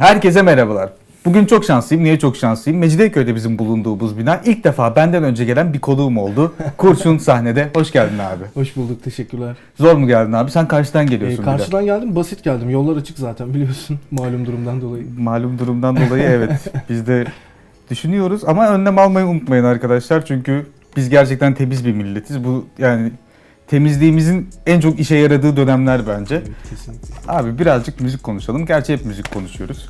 Herkese merhabalar. Bugün çok şanslıyım. Niye çok şanslıyım? Mecidiyeköy'de bizim bulunduğumuz bina. İlk defa benden önce gelen bir konuğum oldu. Kurşun sahnede. Hoş geldin abi. Hoş bulduk, teşekkürler. Zor mu geldin abi? Sen karşıdan Ee, geliyorsun de. karşıdan geldim, basit geldim. Yollar açık zaten biliyorsun malum durumdan dolayı. Malum durumdan dolayı evet. Biz de düşünüyoruz ama önlem almayı unutmayın arkadaşlar. Çünkü biz gerçekten temiz bir milletiz. Bu yani temizliğimizin en çok işe yaradığı dönemler bence. Evet, kesinlikle. Abi birazcık müzik konuşalım. Gerçi hep müzik konuşuyoruz.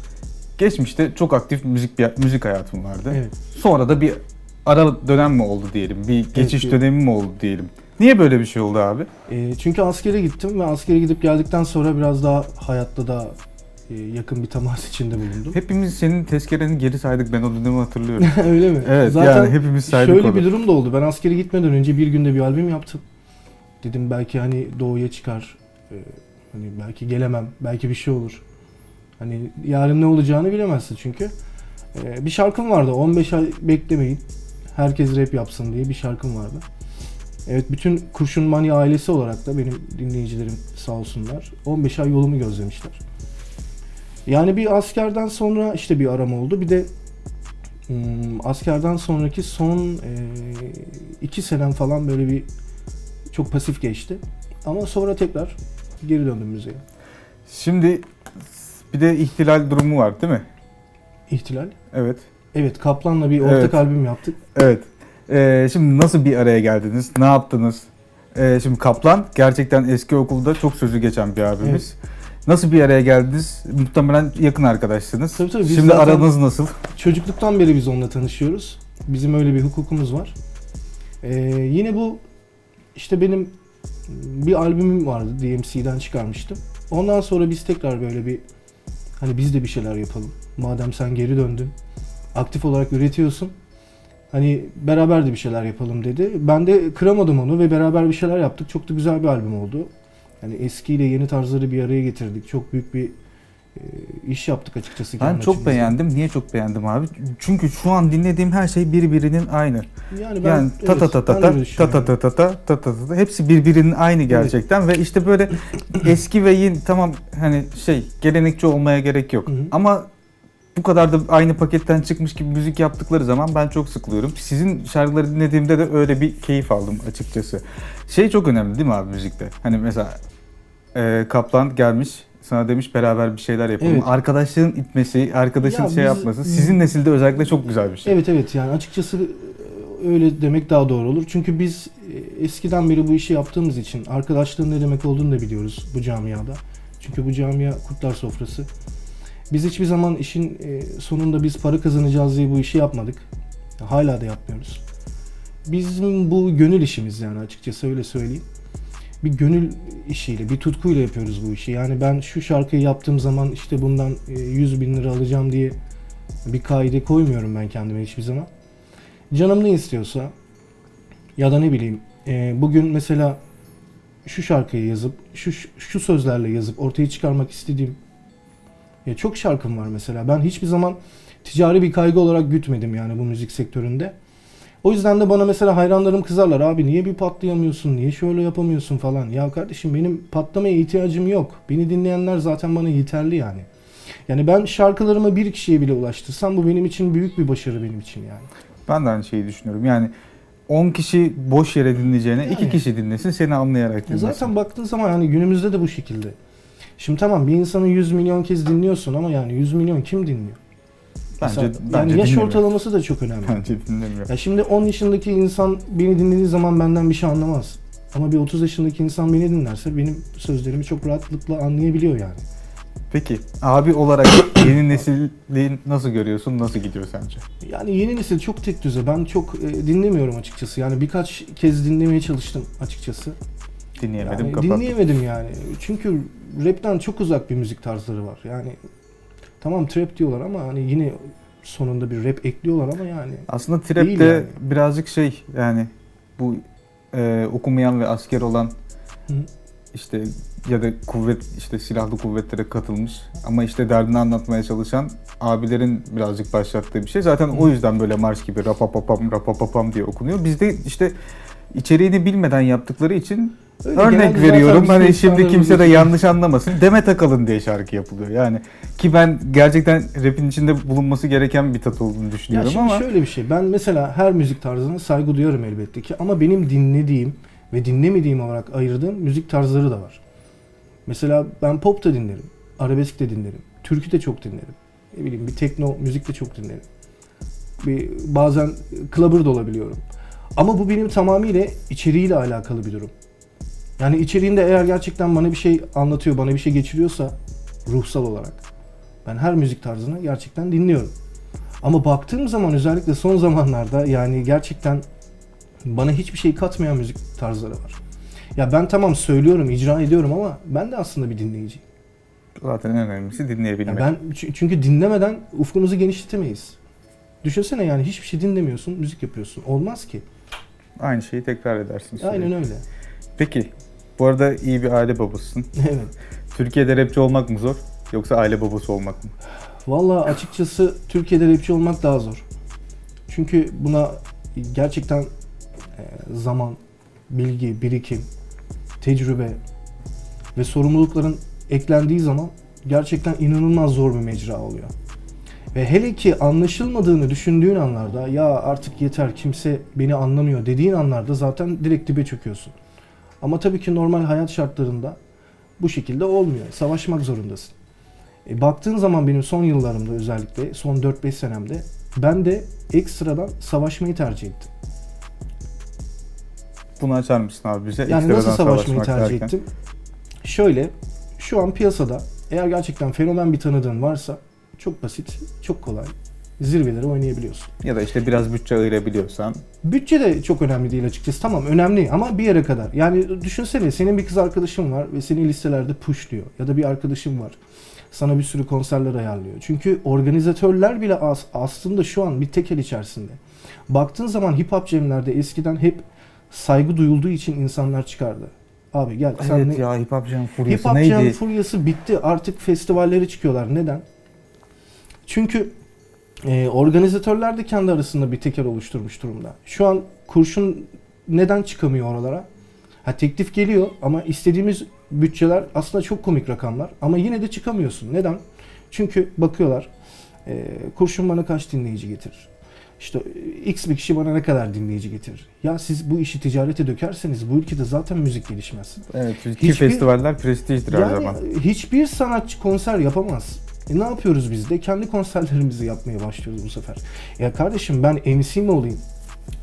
Geçmişte çok aktif müzik müzik hayatım vardı. Evet. Sonra da bir ara dönem mi oldu diyelim. Bir geçiş evet. dönemi mi oldu diyelim. Niye böyle bir şey oldu abi? Ee, çünkü askere gittim ve askere gidip geldikten sonra biraz daha hayatta da e, yakın bir temas içinde bulundum. Hepimiz senin tezkereni geri saydık. Ben o dönemi hatırlıyorum. Öyle mi? Evet Zaten yani hepimiz saydık şöyle onu. bir durum da oldu. Ben askere gitmeden önce bir günde bir albüm yaptım. Dedim belki hani doğuya çıkar. Ee, hani belki gelemem. Belki bir şey olur. Hani yarın ne olacağını bilemezsin çünkü. Ee, bir şarkım vardı. 15 ay beklemeyin. Herkes rap yapsın diye bir şarkım vardı. Evet bütün Kurşun Mani ailesi olarak da benim dinleyicilerim sağ olsunlar. 15 ay yolumu gözlemişler. Yani bir askerden sonra işte bir arama oldu. Bir de Hmm, askerden sonraki son e, iki senem falan böyle bir çok pasif geçti. Ama sonra tekrar geri döndüm müziğe. Şimdi bir de ihtilal durumu var değil mi? İhtilal. Evet. Evet Kaplan'la bir ortak Evet. albüm yaptık. Evet. Ee, şimdi nasıl bir araya geldiniz? Ne yaptınız? Ee, şimdi Kaplan gerçekten eski okulda çok sözü geçen bir abimiz. Nasıl bir araya geldiniz? Muhtemelen yakın arkadaşsınız. Tabii tabii, biz Şimdi aranız nasıl? Çocukluktan beri biz onunla tanışıyoruz. Bizim öyle bir hukukumuz var. Ee, yine bu işte benim bir albümüm vardı DMC'den çıkarmıştım. Ondan sonra biz tekrar böyle bir hani biz de bir şeyler yapalım. Madem sen geri döndün, aktif olarak üretiyorsun. Hani beraber de bir şeyler yapalım dedi. Ben de kıramadım onu ve beraber bir şeyler yaptık. Çok da güzel bir albüm oldu. Yani eskiyle yeni tarzları bir araya getirdik. Çok büyük bir iş yaptık açıkçası. Ben çok açımızdan. beğendim. Niye çok beğendim abi? Çünkü şu an dinlediğim her şey birbirinin aynı. Yani ben Yani ta ta evet, ta ta ta ta ta ta ta ta ta ta ta hepsi birbirinin aynı gerçekten ve işte böyle eski ve yeni tamam hani şey gelenekçi olmaya gerek yok Hı hı. ama bu kadar da aynı paketten çıkmış gibi müzik yaptıkları zaman ben çok sıkılıyorum. Sizin şarkıları dinlediğimde de öyle bir keyif aldım açıkçası. Şey çok önemli değil mi abi müzikte? Hani mesela e, Kaplan gelmiş sana demiş beraber bir şeyler yapalım. Evet. Arkadaşlığın itmesi, arkadaşın Ya şey biz- yapması sizin nesilde özellikle çok güzel bir şey. Evet evet yani açıkçası e, öyle demek daha doğru olur. Çünkü biz e, eskiden beri bu işi yaptığımız için arkadaşlığın ne demek olduğunu da biliyoruz bu camiada. Çünkü bu camia kurtlar sofrası. Biz hiçbir zaman işin e, sonunda biz para kazanacağız diye bu işi yapmadık. Hala da yapmıyoruz. Bizim bu gönül işimiz yani açıkçası öyle söyleyeyim. Bir gönül işiyle, bir tutkuyla yapıyoruz bu işi. Yani ben şu şarkıyı yaptığım zaman işte bundan e, 100 bin lira alacağım diye bir kaide koymuyorum ben kendime hiçbir zaman. Canım ne istiyorsa ya da ne bileyim e, bugün mesela şu şarkıyı yazıp şu şu sözlerle yazıp ortaya çıkarmak istediğim ya çok şarkım var mesela. Ben hiçbir zaman ticari bir kaygı olarak gütmedim yani bu müzik sektöründe. O yüzden de bana mesela hayranlarım kızarlar abi niye bir patlayamıyorsun, niye şöyle yapamıyorsun falan. Ya kardeşim benim patlamaya ihtiyacım yok. Beni dinleyenler zaten bana yeterli yani. Yani ben şarkılarımı bir kişiye bile ulaştırsam bu benim için büyük bir başarı benim için yani. Ben de aynı şeyi düşünüyorum. Yani 10 kişi boş yere dinleyeceğine Yani. 2 kişi dinlesin seni anlayarak Ya dinlesin. Zaten baktığın zaman hani günümüzde de bu şekilde. Şimdi tamam bir insanı 100 milyon kez dinliyorsun ama yani 100 milyon kim dinliyor? Bence, Mesela, bence yani yaş dinlemiyor. ortalaması da çok önemli. Bence dinlemiyor. Ya şimdi 10 yaşındaki insan beni dinlediği zaman benden bir şey anlamaz. Ama bir 30 yaşındaki insan beni dinlerse benim sözlerimi çok rahatlıkla anlayabiliyor yani. Peki abi olarak yeni nesili nasıl görüyorsun? Nasıl gidiyor sence? Yani yeni nesil çok tek düze. Ben çok e, dinlemiyorum açıkçası. Yani birkaç kez dinlemeye çalıştım açıkçası. Dinleyemedim Yani kapattım. dinleyemedim yani. Çünkü rapten çok uzak bir müzik tarzları var. Yani tamam trap diyorlar ama hani yine sonunda bir rap ekliyorlar ama yani Aslında trap de yani. birazcık şey yani bu e, okumayan ve asker olan Hı. işte ya da kuvvet işte silahlı kuvvetlere katılmış ama işte derdini anlatmaya çalışan abilerin birazcık başlattığı bir şey. Zaten o Hı. yüzden böyle marş gibi rapapapam rapapapam diye okunuyor. Bizde işte içeriğini bilmeden yaptıkları için Öyle örnek veriyorum. Hani bizim şimdi kimse de yanlış anlamasın. Demet Akalın diye şarkı yapılıyor. Yani ki ben gerçekten rapin içinde bulunması gereken bir tat olduğunu Ya düşünüyorum şimdi ama şöyle bir şey. Ben mesela her müzik tarzına saygı duyarım elbette ki. Ama benim dinlediğim ve dinlemediğim olarak ayırdığım müzik tarzları da var. Mesela ben pop da dinlerim. Arabesk de dinlerim. Türkü de çok dinlerim. Ne bileyim bir tekno müzik de çok dinlerim. Bir, bazen clubber da olabiliyorum. Ama bu benim tamamıyla içeriğiyle alakalı bir durum. Yani içeriğinde eğer gerçekten bana bir şey anlatıyor, bana bir şey geçiriyorsa ruhsal olarak ben her müzik tarzını gerçekten dinliyorum. Ama baktığım zaman özellikle son zamanlarda yani gerçekten bana hiçbir şey katmayan müzik tarzları var. Ya ben tamam söylüyorum, icra ediyorum ama ben de aslında bir dinleyiciyim. zaten en önemlisi dinleyebilmek. Ya ben çü- çünkü dinlemeden ufkunuzu genişletemeyiz. Düşünsene yani hiçbir şey dinlemiyorsun, müzik yapıyorsun. Olmaz ki. Aynı şeyi tekrar edersin. sürekli. Aynen öyle. Peki bu arada iyi bir aile babasısın. evet. Türkiye'de rapçi olmak mı zor yoksa aile babası olmak mı? Vallahi açıkçası Türkiye'de rapçi olmak daha zor. Çünkü buna gerçekten e, zaman, bilgi, birikim, tecrübe ve sorumlulukların eklendiği zaman gerçekten inanılmaz zor bir mecra oluyor. Ve hele ki anlaşılmadığını düşündüğün anlarda ya artık yeter kimse beni anlamıyor dediğin anlarda zaten direkt dibe çöküyorsun. Ama tabii ki normal hayat şartlarında bu şekilde olmuyor. Savaşmak zorundasın. E, baktığın zaman benim son yıllarımda özellikle son 4-5 senemde ben de ekstradan savaşmayı tercih ettim. Bunu açar mısın abi bize? Yani Ekstradan nasıl savaşmayı tercih derken. ettim? Şöyle, şu an piyasada eğer gerçekten fenomen bir tanıdığın varsa çok basit, çok kolay zirveleri oynayabiliyorsun. Ya da işte biraz bütçe ayırabiliyorsan. Bütçe de çok önemli değil açıkçası. Tamam önemli ama bir yere kadar. Yani düşünsene senin bir kız arkadaşın var ve seni listelerde pushluyor. Ya da bir arkadaşın var. Sana bir sürü konserler ayarlıyor. Çünkü organizatörler bile as- aslında şu an bir tekel içerisinde. Baktığın zaman hip hop jamlerde eskiden hep saygı duyulduğu için insanlar çıkardı. Abi gel sen evet ne- ya hip hop jam Hip furyası Hop neydi? Jam furyası bitti. Artık festivallere çıkıyorlar. Neden? Çünkü e, organizatörler de kendi arasında bir teker oluşturmuş durumda. Şu an kurşun neden çıkamıyor oralara? Ha teklif geliyor ama istediğimiz bütçeler aslında çok komik rakamlar ama yine de çıkamıyorsun. Neden? Çünkü bakıyorlar e, kurşun bana kaç dinleyici getirir? İşte e, X bir kişi bana ne kadar dinleyici getirir? Ya siz bu işi ticarete dökerseniz bu ülkede zaten müzik gelişmez. Evet, ki Hiçbir- festivaller prestijdir her Yani zaman. hiçbir sanatçı konser yapamaz. E ne yapıyoruz biz de? Kendi konserlerimizi yapmaya başlıyoruz bu sefer. Ya kardeşim ben MC mi olayım?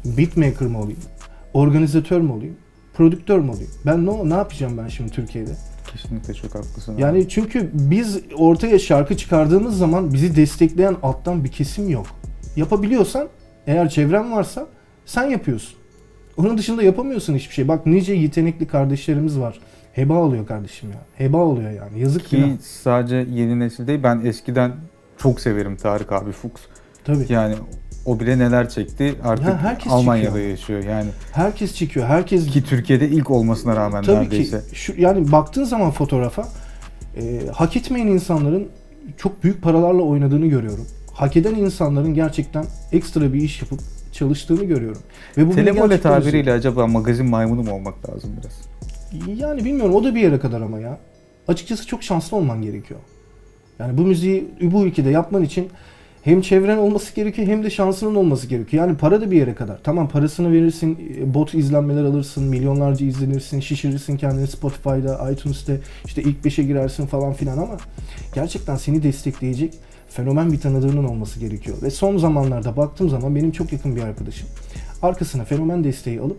Beatmaker mı olayım? Organizatör mü olayım? Prodüktör mü olayım? Ben ne, ne yapacağım ben şimdi Türkiye'de? Kesinlikle çok haklısın. abi. Yani çünkü biz ortaya şarkı çıkardığımız zaman bizi destekleyen alttan bir kesim yok. Yapabiliyorsan, eğer çevren varsa sen yapıyorsun. Onun dışında yapamıyorsun hiçbir şey. Bak nice yetenekli kardeşlerimiz var. Heba oluyor kardeşim ya. Heba oluyor yani. Yazık Ki günah. sadece yeni nesil değil ben eskiden çok severim Tarık abi Fuchs. Tabii. Yani o bile neler çekti artık Ya herkes Almanya'da çekiyor. yaşıyor yani. Herkes çekiyor. Herkes Ki Türkiye'de ilk olmasına rağmen tabii neredeyse. ki şu yani baktığın zaman fotoğrafa e, hak etmeyen insanların çok büyük paralarla oynadığını görüyorum. Hak eden insanların gerçekten ekstra bir iş yapıp çalıştığını görüyorum. Ve bu Telemole tabiriyle acaba magazin maymunu mu olmak lazım biraz? Yani bilmiyorum o da bir yere kadar ama ya. Açıkçası çok şanslı olman gerekiyor. Yani bu müziği bu ülkede yapman için hem çevren olması gerekiyor hem de şansının olması gerekiyor. Yani para da bir yere kadar. Tamam parasını verirsin, e, bot izlenmeler alırsın, milyonlarca izlenirsin, şişirirsin kendini Spotify'da, iTunes'te işte ilk 5'e girersin falan filan ama gerçekten seni destekleyecek fenomen bir tanıdığının olması gerekiyor. Ve son zamanlarda baktığım zaman benim çok yakın bir arkadaşım arkasına fenomen desteği alıp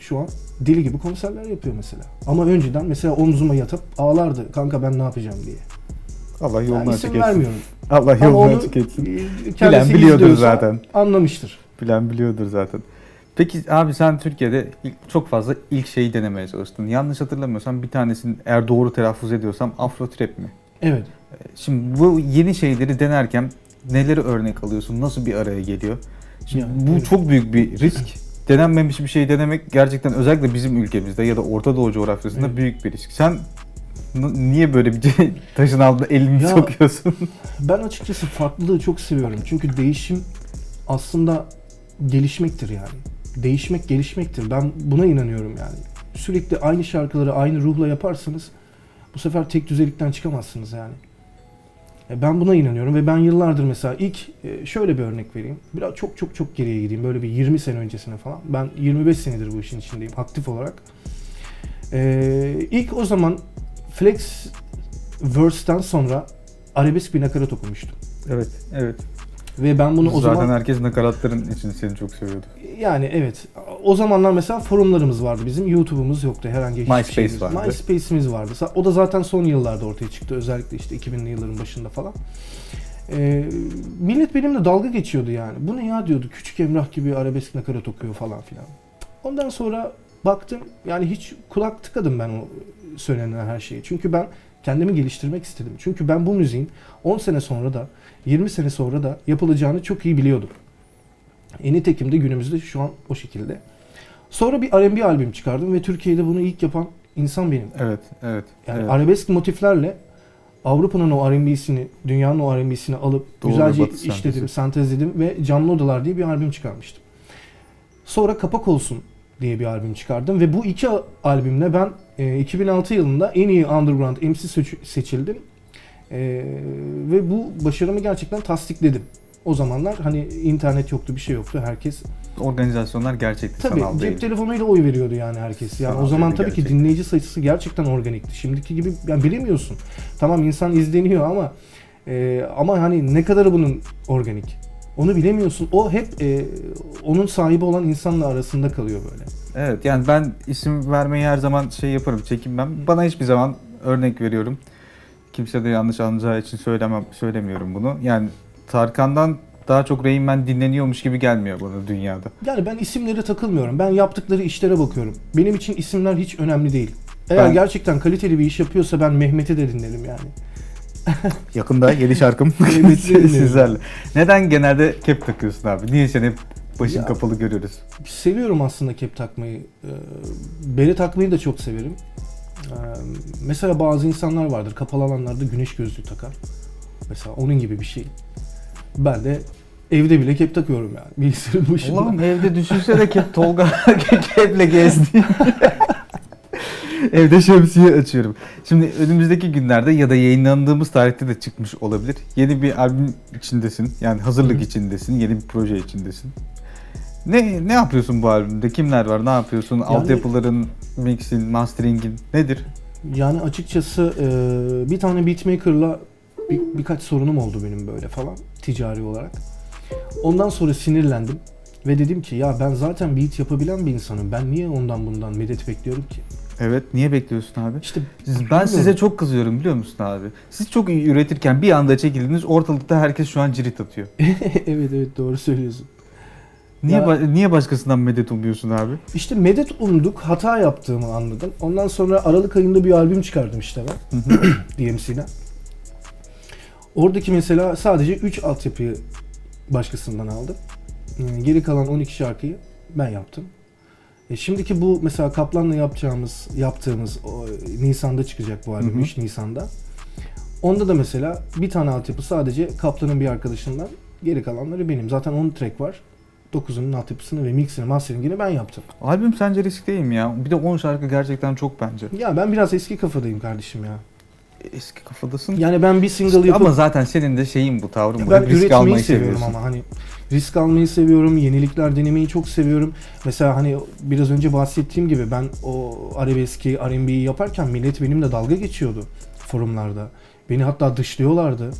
şu an deli gibi konserler yapıyor mesela. Ama önceden mesela omzuma yatıp ağlardı kanka ben ne yapacağım diye. Allah yolunu Yani açık etsin. vermiyorum. Allah yolunu açık etsin. e, kendisi biliyordur zaten. Anlamıştır. Bilen biliyordur zaten. Peki abi sen Türkiye'de ilk, çok fazla ilk şeyi denemeye çalıştın. Yanlış hatırlamıyorsam bir tanesini eğer doğru telaffuz ediyorsam Afro Trap mi? Evet. Şimdi bu yeni şeyleri denerken neleri örnek alıyorsun? Nasıl bir araya geliyor? Şimdi Yani, bu evet. çok büyük bir risk. Denenmemiş bir şey denemek gerçekten özellikle bizim ülkemizde ya da Orta Doğu coğrafyasında Evet. büyük bir risk. Sen niye böyle bir taşın altına elini Ya- sokuyorsun? Ben açıkçası farklılığı çok seviyorum. Çünkü değişim aslında gelişmektir yani. değişmek gelişmektir. Ben buna inanıyorum yani. Sürekli aynı şarkıları aynı ruhla yaparsanız bu sefer tek düzelikten çıkamazsınız yani. E, Ben buna inanıyorum ve ben yıllardır mesela ilk e, şöyle bir örnek vereyim. Biraz çok çok çok geriye gideyim. Böyle bir 20 sene öncesine falan. Ben 25 senedir bu işin içindeyim aktif olarak. Ee, ilk o zaman Flex Verse'den sonra arabesk bir nakarat okumuştum. Evet, evet. Ve ben bunu o Zaten zaman herkes nakaratların için seni çok seviyordu. yani evet o zamanlar mesela forumlarımız vardı bizim YouTube'umuz yoktu herhangi hiçbir MySpace şeyimiz. vardı. MySpace'imiz vardı. O da zaten son yıllarda ortaya çıktı özellikle işte 2000'li yılların başında falan. Ee, millet benimle dalga geçiyordu yani. Bu ne ya diyordu. Küçük Emrah gibi arabesk nakarat okuyor falan filan. Ondan sonra baktım yani hiç kulak tıkadım ben o söylenen her şeye. Çünkü ben kendimi geliştirmek istedim. Çünkü ben bu müziğin 10 sene sonra da 20 sene sonra da yapılacağını çok iyi biliyordum. E nitekim de günümüzde şu an o şekilde. Sonra bir R&B albüm çıkardım ve Türkiye'de bunu ilk yapan insan benim. Evet, evet. Yani evet. arabesk motiflerle Avrupa'nın o R&B'sini, dünyanın o R&B'sini alıp Doğru, güzelce batı işledim, sentezi. sentezledim ve Canlı Odalar diye bir albüm çıkarmıştım. Sonra Kapak Olsun diye bir albüm çıkardım ve bu iki albümle ben e, 2006 yılında en iyi underground MC seç- seçildim. E, ve bu başarımı gerçekten tasdikledim. O zamanlar hani internet yoktu, bir şey yoktu. Herkes Organizasyonlar gerçekti Tabii sanal cep değil. telefonuyla oy veriyordu yani herkes. Yani Sanal o zaman tabii ki gerçek. dinleyici sayısı gerçekten organikti. Şimdiki gibi yani bilemiyorsun. Tamam insan izleniyor ama e, ama hani ne kadarı bunun organik? Onu bilemiyorsun. O hep e, onun sahibi olan insanla arasında kalıyor böyle. Evet yani ben isim vermeyi her zaman şey yaparım, çekinmem. Bana hiçbir zaman örnek veriyorum. Kimse de yanlış anlayacağı için söylemem, söylemiyorum bunu. Yani Tarkan'dan daha çok Rain Man dinleniyormuş gibi gelmiyor bana dünyada. Yani ben isimlere takılmıyorum. Ben yaptıkları işlere bakıyorum. Benim için isimler hiç önemli değil. Eğer Ben- gerçekten kaliteli bir iş yapıyorsa ben Mehmet'i de dinlerim yani. Yakında yeni şarkım Evet, sizlerle. Neden genelde kep takıyorsun abi? Niye seni hep başın Ya- kapalı görüyoruz? Seviyorum aslında kep takmayı. Ee, Bere takmayı da çok severim. Ee, Mesela bazı insanlar vardır kapalı alanlarda güneş gözlüğü takar. Mesela onun gibi bir şey. Ben de evde bile kep takıyorum yani bilgisayarın başında. Allah'ım evde düşünsene kep Tolga keple gezdi. Evde şemsiye açıyorum. Şimdi önümüzdeki günlerde ya da yayınlandığımız tarihte de çıkmış olabilir. Yeni bir albüm içindesin. Yani hazırlık Hı hı. içindesin. Yeni bir proje içindesin. Ne ne yapıyorsun bu albümde? Kimler var? Ne yapıyorsun? Altyapıların, mixin, masteringin nedir? Yani açıkçası e, bir tane beatmaker'la bir, birkaç sorunum oldu benim böyle falan ticari olarak. Ondan sonra sinirlendim ve dedim ki ya ben zaten beat yapabilen bir insanım. Ben niye ondan bundan medet bekliyorum ki? Evet, niye bekliyorsun abi? İşte Siz- Ben bilmiyorum. size çok kızıyorum biliyor musun abi? Siz çok iyi üretirken bir anda çekildiniz ortalıkta herkes şu an cirit atıyor. evet evet doğru söylüyorsun. Niye Ya- ba- niye başkasından medet umuyorsun abi? İşte medet umduk, hata yaptığımı anladım. Ondan sonra Aralık ayında bir albüm çıkardım işte ben DMC'den. Oradaki mesela sadece 3 altyapıyı başkasından aldım. Ee, Geri kalan 12 şarkıyı ben yaptım. E şimdiki bu mesela Kaplan'la yapacağımız, yaptığımız o, Nisan'da çıkacak bu albüm, Hı hı. 3 Nisan'da. Onda da mesela bir tane altyapı sadece Kaplan'ın bir arkadaşından, geri kalanları benim. Zaten 10 track var. 9'unun altyapısını ve mixini, masteringini ben yaptım. Albüm sence risk değil mi ya? Bir de 10 şarkı gerçekten çok bence. Ya ben biraz eski kafadayım kardeşim ya. Eski kafadasın. Yani ben bir single İşte yapıp ama zaten senin de şeyin bu tavrın bu. ben risk üretmeyi almayı seviyorum seviyorsun. ama hani risk almayı seviyorum, yenilikler denemeyi çok seviyorum. Mesela hani biraz önce bahsettiğim gibi ben o arabeski, R&B'yi yaparken millet benimle dalga geçiyordu forumlarda. Beni hatta dışlıyorlardı.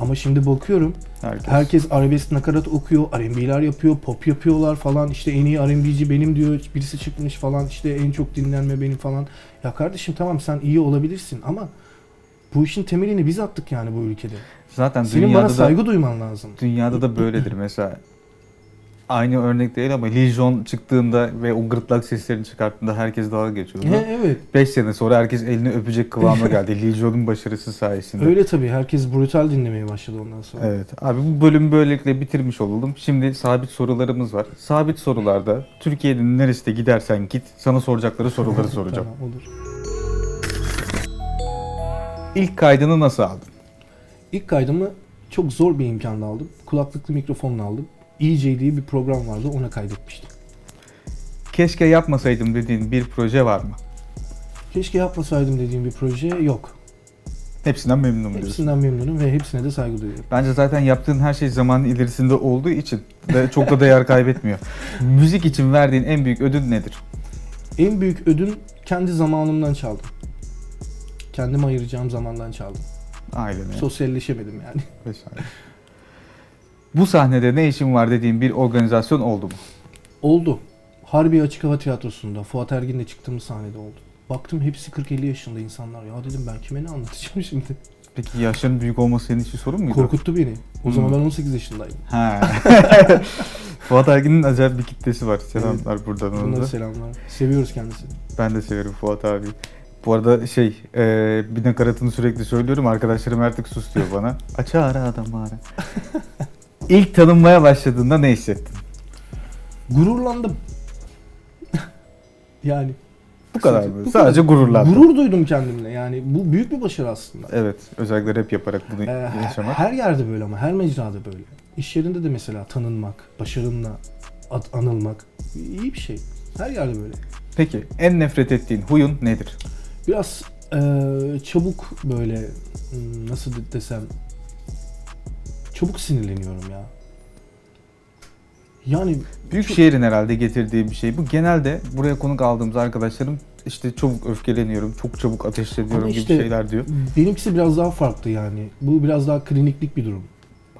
Ama şimdi bakıyorum Herkes. herkes arabesk nakarat okuyor, R&B'ler yapıyor, pop yapıyorlar falan. İşte en iyi R&B'ci benim diyor. Birisi çıkmış falan işte en çok dinlenme benim falan. Ya kardeşim tamam sen iyi olabilirsin ama bu işin temelini biz attık yani bu ülkede. Zaten Senin dünyada bana da saygı duyman lazım. dünyada da böyledir mesela. Aynı örnek değil ama Legion çıktığında ve o gırtlak seslerini çıkarttığında herkes dalga geçiyordu. He, evet. 5 sene sonra herkes elini öpecek kıvama geldi. Legion'un başarısı sayesinde. Öyle tabii. Herkes brutal dinlemeye başladı ondan sonra. Evet. Abi bu bölümü böylelikle bitirmiş olalım. Şimdi sabit sorularımız var. Sabit sorularda Türkiye'nin neresine gidersen git sana soracakları soruları soracağım. Tamam, olur. İlk kaydını nasıl aldın? İlk kaydımı çok zor bir imkanla aldım. Kulaklıklı mikrofonla aldım. EJ diye bir program vardı ona kaydetmiştim. keşke yapmasaydım dediğin bir proje var mı? Keşke yapmasaydım dediğim bir proje yok. Hepsinden memnunum diyorsun. Hepsinden memnunum ve hepsine de saygı duyuyorum. Bence zaten yaptığın her şey zamanın ilerisinde olduğu için de çok da değer kaybetmiyor. Müzik için verdiğin en büyük ödül nedir? En büyük ödül kendi zamanımdan çaldım. Kendime ayıracağım zamandan çaldım. Ailene. Sosyalleşemedim yani. vesaire. Bu sahnede ne işin var dediğin bir organizasyon oldu mu? Oldu. Harbi Açık Hava Tiyatrosu'nda Fuat Ergin'le çıktığımız sahnede oldu. Baktım hepsi 40-50 yaşında insanlar. Ya dedim ben kime ne anlatacağım şimdi? Peki yaşların büyük olması senin için sorun muydu? Korkuttu beni. O zaman Hmm. ben 18 yaşındaydım. Ha. Fuat Ergin'in acayip bir kitlesi var. Selamlar buradan ona Bunlara da. selamlar. Seviyoruz kendisini. Ben de severim Fuat abi. Bu arada şey, e, bir nakaratını sürekli söylüyorum. Arkadaşlarım artık sus diyor bana. Aç ara adam ara. İlk tanınmaya başladığında ne hissettin? Gururlandım. yani. Bu kadar mı? Sadece gururlandım. Gurur duydum kendimle. Yani bu büyük bir başarı aslında. Evet, özellikle rap yaparak bunu Ee, yaşamak. her yerde böyle ama her mecrada böyle. İş yerinde de mesela tanınmak, başarınla anılmak iyi bir şey. Her yerde böyle. Peki, en nefret ettiğin huyun nedir? Biraz eee, çabuk böyle hmm, nasıl de- desem çabuk sinirleniyorum ya. Yani Büyük Çok- şehrin herhalde getirdiği bir şey. Bu genelde buraya konuk aldığımız arkadaşlarım işte çabuk öfkeleniyorum, çok çabuk ateşleniyorum Ama gibi işte- şeyler diyor. benimkisi biraz daha farklı yani. Bu biraz daha kliniklik bir durum.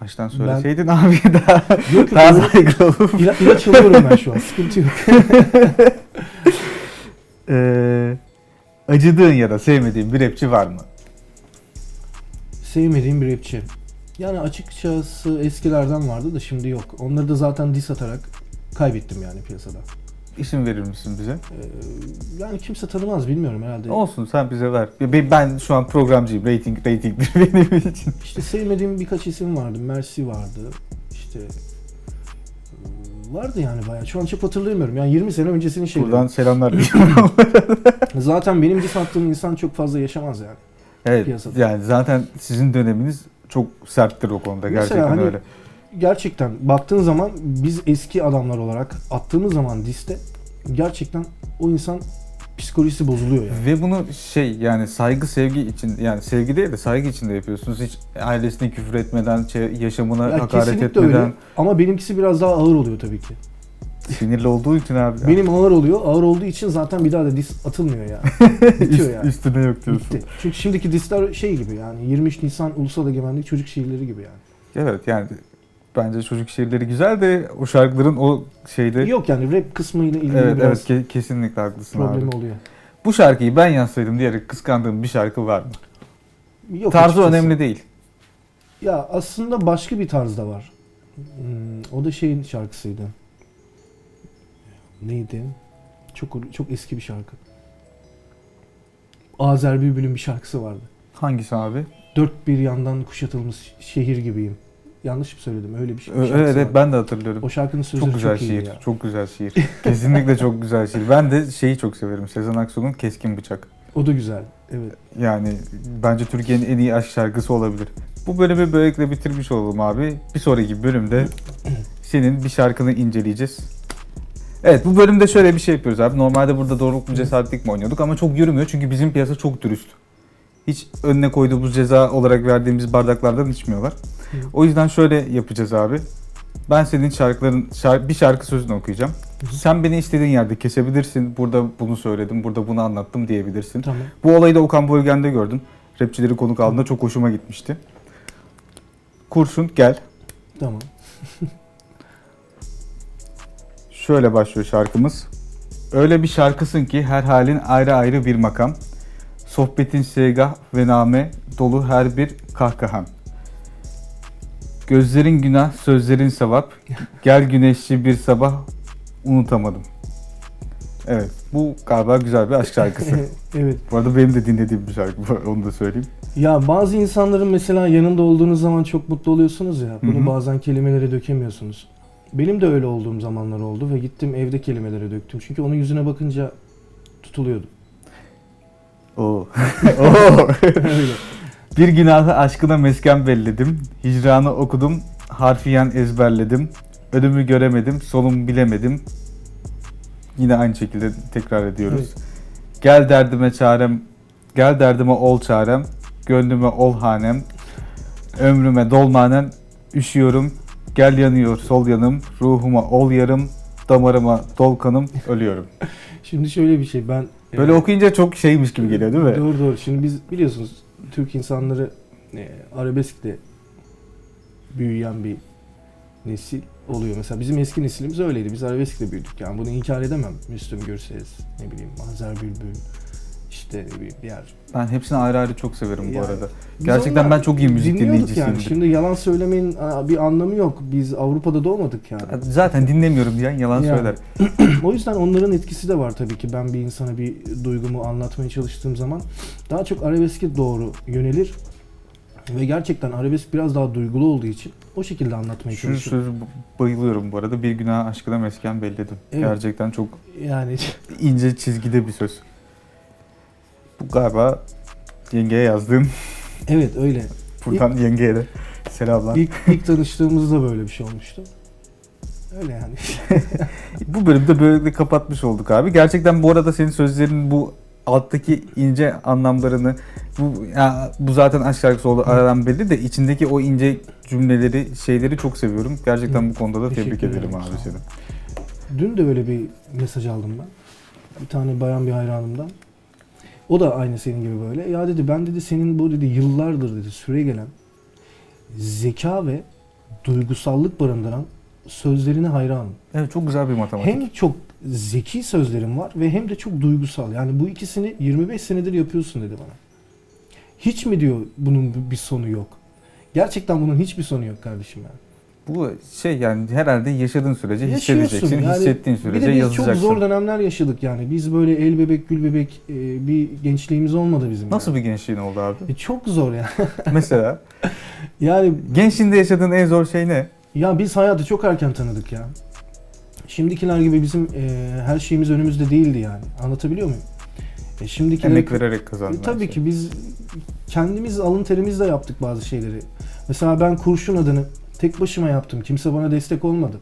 Baştan Ben- söyleseydin abi daha, Yok daha saygılı olup. İla, ilaç alıyorum ben şu an. Sıkıntı yok. Ee, acıdığın ya da sevmediğin bir rapçi var mı? Sevmediğim bir rapçi. Yani açıkçası eskilerden vardı da şimdi yok. Onları da zaten diss atarak kaybettim yani piyasada. İsim verir misin bize? Ee, yani kimse tanımaz bilmiyorum herhalde. Olsun sen bize ver. Ben- Ben şu an programcıyım. Rating ratingdir benim için. İşte sevmediğim birkaç isim vardı. Mercy vardı. İşte vardı yani bayağı. Şu an çok hatırlayamıyorum. Yani 20 sene öncesinin şeyleri. Buradan selamlar. Zaten benim diss attığım insan çok fazla yaşamaz yani. evet, Piyasada. yani zaten sizin döneminiz çok serttir o konuda. Mesela Gerçekten hani- öyle. Gerçekten baktığın zaman biz eski adamlar olarak attığımız zaman diste gerçekten o insan psikolojisi bozuluyor yani. Ve bunu şey yani saygı sevgi için yani sevgi değil de saygı için de yapıyorsunuz. Hiç ailesine küfür etmeden, şey- yaşamına Ya hakaret kesinlikle etmeden. öyle. Ama benimkisi biraz daha ağır oluyor tabii ki. Sinirli olduğu için abi. Benim ağır oluyor. Ağır olduğu için zaten bir daha da dis atılmıyor yani. Bitiyor yani. Üstüne yok diyorsun. Bitti. Çünkü şimdiki disler şey gibi yani 23 Nisan Ulusal Egemenlik çocuk şiirleri gibi yani. Evet yani bence çocuk şiirleri güzel de o şarkıların o şeyde Yok yani rap kısmıyla ilgili evet biraz evet ke- kesinlikle haklısın problemi abi. oluyor. Bu şarkıyı ben yazsaydım diyerek kıskandığım bir şarkı var mı? Yok Tarzı açıkçası. önemli değil. Ya aslında başka bir tarz da var. Hmm, o da şeyin şarkısıydı. Neydi? Çok çok eski bir şarkı. Azer Bülbül'ün bir şarkısı vardı. Hangisi abi? Dört bir yandan kuşatılmış şehir gibiyim. Yanlış mı söyledim? Öyle bir şey. Şarkısı evet evet ben de hatırlıyorum. O şarkının sözleri Çok güzel çok, iyi şiir. ya. Çok güzel şiir. Kesinlikle çok güzel şiir. Ben de şeyi çok severim. Sezen Aksu'nun Keskin Bıçak. O da güzel. Evet. Yani bence Türkiye'nin en iyi aşk şarkısı olabilir. Bu bölümü böylelikle bitirmiş olalım abi. Bir sonraki bölümde senin bir şarkını inceleyeceğiz. Evet bu bölümde şöyle bir şey yapıyoruz abi. Normalde burada doğruluk mu cesaretlik mi oynuyorduk ama çok yürümüyor çünkü bizim piyasa çok dürüst. Hiç önüne koyduğumuz ceza olarak verdiğimiz bardaklardan içmiyorlar. Hı. O yüzden şöyle yapacağız abi. Ben senin şarkıların şar- bir şarkı sözünü okuyacağım. hı. Sen beni istediğin yerde kesebilirsin. Burada bunu söyledim, burada bunu anlattım diyebilirsin. Tamam. Bu olayı da Okan Bölgen'de gördüm. Rapçileri konuk aldığında çok hoşuma gitmişti. Kurşun gel. Tamam. Şöyle başlıyor şarkımız. Öyle bir şarkısın ki her halin ayrı ayrı bir makam. Sohbetin segah ve name dolu her bir kahkahan. Gözlerin günah, sözlerin sevap. Gel güneşli bir sabah unutamadım. Evet, bu galiba güzel bir aşk şarkısı. evet. bu arada benim de dinlediğim bir şarkı, onu da söyleyeyim. Ya bazı insanların mesela yanında olduğunuz zaman çok mutlu oluyorsunuz ya. Bunu Hı hı. bazen kelimelere dökemiyorsunuz. Benim de öyle olduğum zamanlar oldu ve gittim evde kelimelere döktüm. Çünkü onun yüzüne bakınca tutuluyordu. Oo. Oo. Bir günahı aşkına mesken belledim. Hicranı okudum, harfiyen ezberledim. Önümü göremedim, solumu bilemedim. yine aynı şekilde tekrar ediyoruz. Gel derdime çarem, gel derdime ol çarem, gönlüme ol hanem, ömrüme dolmanen, üşüyorum, gel yanıyor sol yanım, ruhuma ol yarım, damarıma dol kanım, ölüyorum. Şimdi şöyle bir şey ben Böyle e, okuyunca çok şeymiş gibi geliyor değil mi? Doğru doğru. Şimdi biz biliyorsunuz Türk insanları e, arabeskle büyüyen bir nesil oluyor. Mesela bizim eski neslimiz öyleydi. Biz arabeskle büyüdük. Yani bunu inkar edemem. Müslüm Gürses, ne bileyim Azer Bülbül, işte bir diğer. Ben hepsini ayrı ayrı çok severim bu Yani arada. Biz Gerçekten onlar ben çok iyi müzik dinliyorduk dinleyicisiyimdir. Yani. Şimdi yalan söylemenin aa, bir anlamı yok. Biz Avrupa'da doğmadık yani. Zaten dinlemiyorum diyen yalan Yani. söyler. o yüzden onların etkisi de var tabii ki. Ben bir insana bir duygumu anlatmaya çalıştığım zaman daha çok arabeske doğru yönelir. Ve gerçekten arabesk biraz daha duygulu olduğu için o şekilde anlatmaya Şu çalışır. sözü bayılıyorum bu arada. Bir günah aşkına mesken belledim. Evet. Gerçekten çok Yani ince çizgide bir söz. Bu galiba yengeye yazdığım. evet öyle. Buradan yengeye de selamlar. İlk, ilk tanıştığımızda böyle bir şey olmuştu. Öyle yani. Bu bölümde böyle kapatmış olduk abi. Gerçekten bu arada senin sözlerin bu alttaki ince anlamlarını bu ya, bu zaten aşk şarkısı oldu aradan belli de içindeki o ince cümleleri şeyleri çok seviyorum. Gerçekten bu konuda da tebrik Teşekkür ederim ederim, abi seni. Dün de öyle bir mesaj aldım ben. Bir tane bayan bir hayranımdan. O da aynı senin gibi böyle. Ya dedi ben dedi senin bu dedi yıllardır dedi süre gelen zeka ve duygusallık barındıran sözlerine hayranım. Evet çok güzel bir matematik. Hem çok zeki sözlerim var ve hem de çok duygusal. Yani bu ikisini 25 senedir yapıyorsun dedi bana. Hiç mi diyor bunun bir sonu yok? Gerçekten bunun hiçbir sonu yok kardeşim yani. Bu şey yani herhalde yaşadığın sürece hissedeceksin. Yani Hissettiğin Bir sürece de biz yazacaksın. çok zor dönemler yaşadık yani. Biz böyle el bebek gül bebek e, bir gençliğimiz olmadı bizim. Nasıl yani. bir gençliğin oldu abi? E, çok zor yani. Mesela yani gençliğinde yaşadığın en zor şey ne? ya biz hayatı çok erken tanıdık ya. Şimdikiler gibi bizim e, her şeyimiz önümüzde değildi yani. Anlatabiliyor muyum? E, şimdikiler Emek vererek kazandın. E, tabii her ki biz kendimiz alın terimizle yaptık bazı şeyleri. Mesela ben kurşun adını tek başıma yaptım. Kimse bana destek olmadı.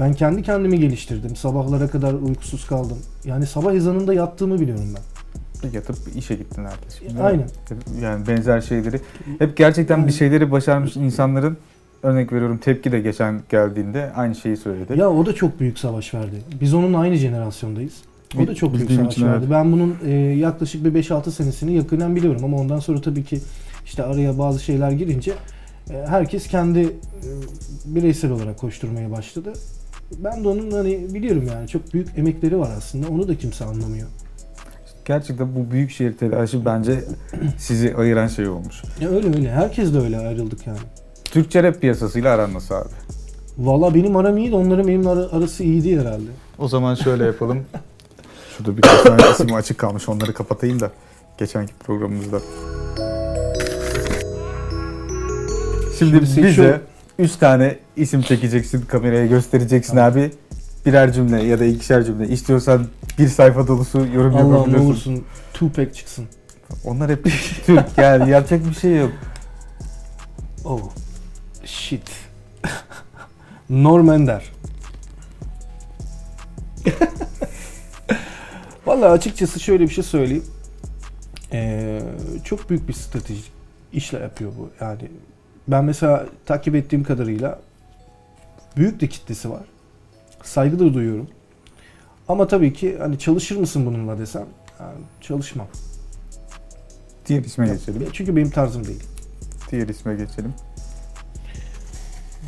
Ben kendi kendimi geliştirdim. Sabahlara kadar uykusuz kaldım. Yani sabah ezanında yattığımı biliyorum ben. yatıp işe gittin ertesi gün. Aynen. Yani benzer şeyleri. Hep gerçekten bir şeyleri başarmış insanların örnek veriyorum tepki de geçen geldiğinde aynı şeyi söyledi. Ya o da çok büyük savaş verdi. Biz onunla aynı jenerasyondayız. O da çok büyük Bildiğim savaş için verdi. evet. Ben bunun e, yaklaşık bir 5-6 senesini yakından biliyorum ama ondan sonra tabii ki işte araya bazı şeyler girince e, herkes kendi e, bireysel olarak koşturmaya başladı. Ben de onun hani biliyorum yani çok büyük emekleri var aslında. Onu da kimse anlamıyor. Gerçekten bu büyük şehir telaşı bence sizi ayıran şey olmuş. Ya öyle öyle. Herkes de öyle ayrıldık yani. Türkçe rap piyasasıyla aran nasıl abi? Valla benim aram iyiydi. Onların benim ara- arası iyiydi herhalde. O zaman şöyle yapalım. Şurada birkaç tane isim açık kalmış. Onları kapatayım da geçenki programımızda. Şimdi, bize seçiyorum. 3 tane isim çekeceksin, kameraya göstereceksin abi. Birer cümle ya da ikişer cümle. İstiyorsan bir sayfa dolusu yorum Allah'ım ne yapabilirsin. olursun Tupac çıksın. Onlar hep Türk yani yapacak bir şey yok. Oh. Shit. Norm Ender. Vallahi açıkçası şöyle bir şey söyleyeyim. Ee, çok büyük bir stratejik işler yapıyor bu. Yani ben mesela takip ettiğim kadarıyla büyük de kitlesi var. Saygı da duyuyorum. Ama tabii ki hani çalışır mısın bununla desem yani çalışmam. Diğer isme geçelim. Çünkü benim tarzım değil. Diğer isme geçelim.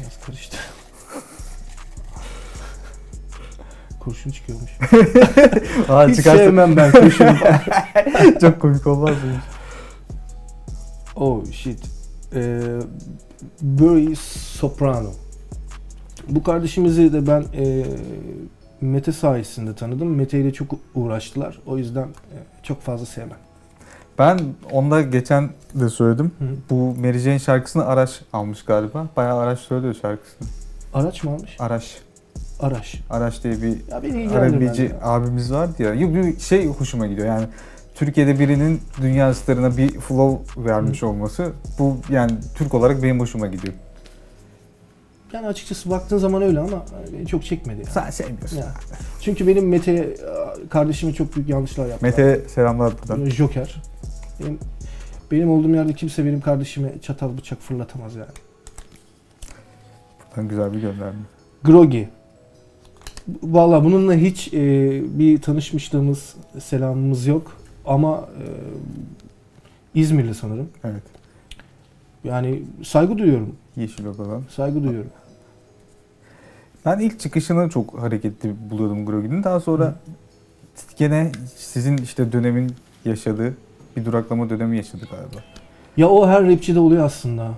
Biraz karıştı. Kurşun çıkıyormuş. Aa, Hiç çıkarsa sevmem ben kurşunu. çok komik olmaz mı? oh shit. Ee, Barry Soprano. Bu kardeşimizi de ben e, Mete sayesinde tanıdım. Mete ile çok uğraştılar. O yüzden e, çok fazla sevmem. Ben onda geçen de söyledim. Hı. Bu Mary Jane şarkısını Araş almış galiba. Bayağı Araş söylüyor şarkısını. Araç mı almış? Araş. Araç. Araş diye bir Ya arabici ya. abimiz vardı ya. Ya Bir şey hoşuma gidiyor yani. Türkiye'de birinin dünya starına bir flow vermiş olması bu yani Türk olarak benim hoşuma gidiyor. Yani açıkçası baktığın zaman öyle ama beni çok çekmedi. Yani. Sen sevmiyorsun. Ya. Çünkü benim Mete kardeşime çok büyük yanlışlar yaptı. Mete'ye selamlar buradan. Joker. Benim, benim olduğum yerde kimse benim kardeşime çatal bıçak fırlatamaz yani. Buradan güzel bir gönderme. Grogi. Valla bununla hiç e, bir tanışmışlığımız, selamımız yok. Ama e, İzmirli sanırım. Evet. Yani saygı duyuyorum. Yeşil Oda'dan. Saygı duyuyorum. Ben ilk çıkışını çok hareketli buluyordum Grogi'nin. Daha sonra gene sizin işte dönemin yaşadığı bir duraklama dönemi yaşadık galiba. Ya o her rapçide oluyor aslında.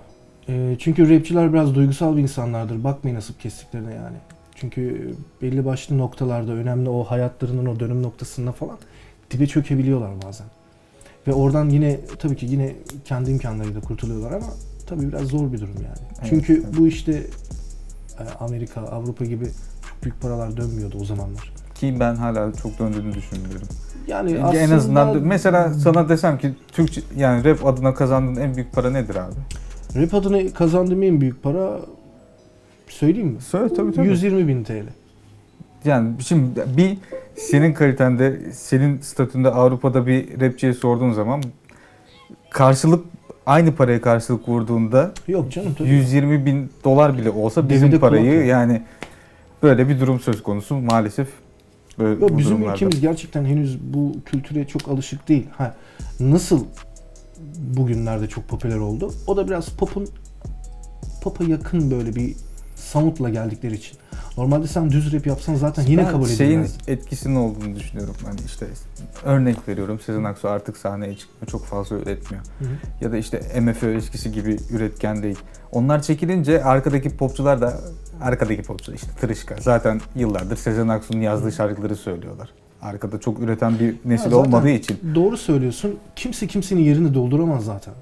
E, çünkü rapçiler biraz duygusal bir insanlardır. Bakmayın nasıl kestiklerine yani. Çünkü belli başlı noktalarda önemli o hayatlarının o dönüm noktasında falan dibe çökebiliyorlar bazen. Ve oradan yine tabii ki yine kendi imkanlarıyla kurtuluyorlar ama tabii biraz zor bir durum yani. Evet, Çünkü evet. bu işte e, Amerika, Avrupa gibi çok büyük paralar dönmüyordu o zamanlar. Ki ben hala çok döndüğünü düşünmüyorum. Yani en aslında azından mesela sana desem ki Türkçe yani rap adına kazandığın en büyük para nedir abi? rap adına kazandığım en büyük para söyleyeyim mi? Söyle tabii tabii. 120 bin TL. Yani şimdi bir senin kalitende, senin statünde Avrupa'da bir rapçiye sorduğun zaman karşılık aynı paraya karşılık vurduğunda Yok canım tabii. 120 bin dolar bile olsa bizim Devede kulak parayı yok. yani böyle bir durum söz konusu maalesef. Böyle Yok, bu bizim durumlarda. ülkemiz gerçekten henüz bu kültüre çok alışık değil. Ha, nasıl bugünlerde çok popüler oldu? O da biraz pop'un pop'a yakın böyle bir sound'la geldikleri için. Normalde sen düz rap yapsan zaten yine Ben kabul şeyin edilmez. etkisinin olduğunu düşünüyorum. Hani işte örnek veriyorum Sezen Aksu artık sahneye çıkmıyor. Çok fazla üretmiyor. Hı hı. Ya da işte MFÖ eskisi gibi üretken değil. Onlar çekilince arkadaki popçular da arkadaki popçu işte Tırışka. Zaten yıllardır Sezen Aksu'nun yazdığı şarkıları söylüyorlar. Arkada çok üreten bir nesil zaten- olmadığı için. Doğru söylüyorsun. Kimse kimsenin yerini dolduramaz zaten.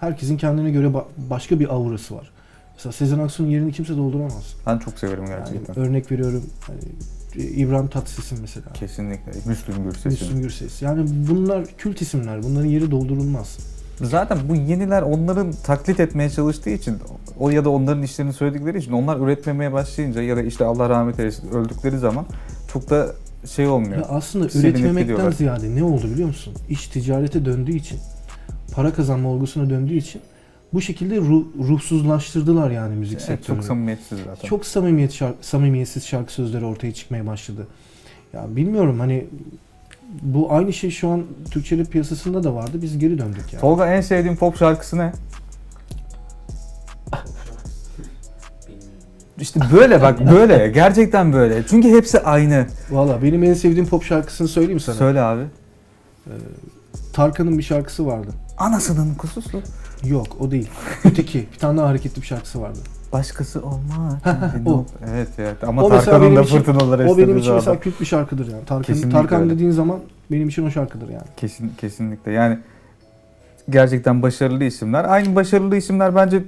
Herkesin kendine göre ba- başka bir aurası var. Mesela Sezen Aksu'nun yerini kimse dolduramaz. Ben çok severim Yani gerçekten. örnek veriyorum. Hani, İbrahim Tatlıses'in mesela. Kesinlikle. Müslüm Gürses'in. Müslüm Gürses. Yani bunlar kült isimler. Bunların yeri doldurulmaz. Zaten bu yeniler onların taklit etmeye çalıştığı için o ya da onların işlerini söyledikleri için onlar üretmemeye başlayınca ya da işte Allah rahmet eylesin öldükleri zaman çok da şey olmuyor. Ya aslında üretmemekten gidiyorlar. ziyade ne oldu biliyor musun? İş ticarete döndüğü için, para kazanma olgusuna döndüğü için bu şekilde ruh, ruhsuzlaştırdılar yani müzik Evet, sektörünü. çok samimiyetsiz zaten. Çok samimiyet şarkı, samimiyetsiz şarkı sözleri ortaya çıkmaya başladı. Ya bilmiyorum hani bu aynı şey şu an Türkçe rap piyasasında da vardı. Biz geri döndük yani. Tolga en sevdiğin pop şarkısı ne? İşte böyle bak böyle. Gerçekten böyle. Çünkü hepsi aynı. Valla benim en sevdiğim pop şarkısını söyleyeyim sana. Söyle abi. Tarkan'ın bir şarkısı vardı. Anasının kuzusu. Yok o değil. Öteki. bir tane daha hareketli bir şarkısı vardı. Başkası olmak. o. Evet evet. Ama O Tarkan'ın da fırtınaları O benim için mesela kült bir şarkıdır yani. Tarkan, Kesinlikle Tarkan öyle. dediğin zaman benim için o şarkıdır yani. Kesin, kesinlikle. Yani gerçekten başarılı isimler. Aynı başarılı isimler bence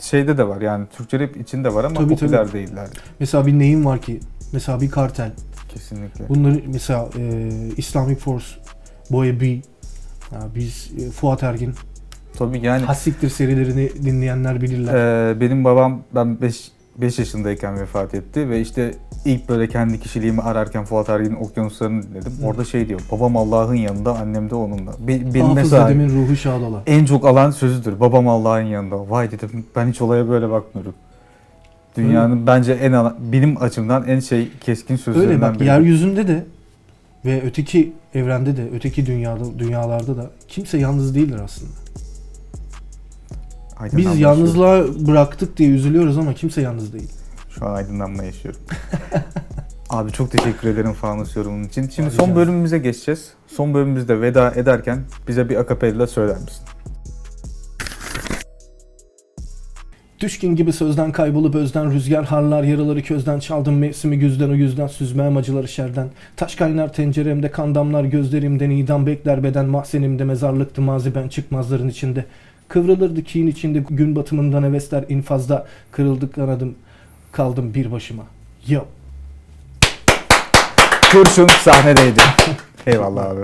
şeyde de var. Yani Türkçe rap içinde var ama Tabii, popüler tabii. değiller. Mesela bir neyim var ki? Mesela bir kartel. Kesinlikle. Bunları mesela e, Islamic Force, Boy B, ya biz e, Fuat Ergin, Tabii yani Hassiktir serilerini dinleyenler bilirler. Ee, benim babam ben 5 5 yaşındayken vefat etti ve işte ilk böyle kendi kişiliğimi ararken Fuat Ergin'in Okyanuslarını dinledim. Hı. Orada şey diyor. Babam Allah'ın yanında, annem de onunla. Be- benim mesela ruhu şad ola. en çok alan sözüdür. Babam Allah'ın yanında. Vay dedim ben hiç olaya böyle bakmıyorum. Dünyanın bence en alan, benim açımdan en şey keskin sözlerinden Öyle bak biri. yeryüzünde de ve öteki evrende de, öteki dünyada, dünyalarda da kimse yalnız değildir aslında. Biz Aydınlanma yalnızlığa bıraktık diye üzülüyoruz ama kimse yalnız değil. Şu an aydınlanma yaşıyorum. Abi çok teşekkür ederim Fanus yorumun için. Şimdi son bölümümüze geçeceğiz. Son bölümümüzde veda ederken bize bir akapella söyler misin? Düşkün gibi sözden kaybolup özden rüzgar harlar yaraları közden çaldım mevsimi güzden o yüzden süzmeye acıları şerden taş kaynar tenceremde kan damlar gözlerimden idam bekler beden mahzenimde mezarlıktı mazi ben çıkmazların içinde kıvrılırdı kiğin içinde gün batımından hevesler infazda kırıldık kanadım kaldım bir başıma yo Kurşun sahnedeydi. Eyvallah abi.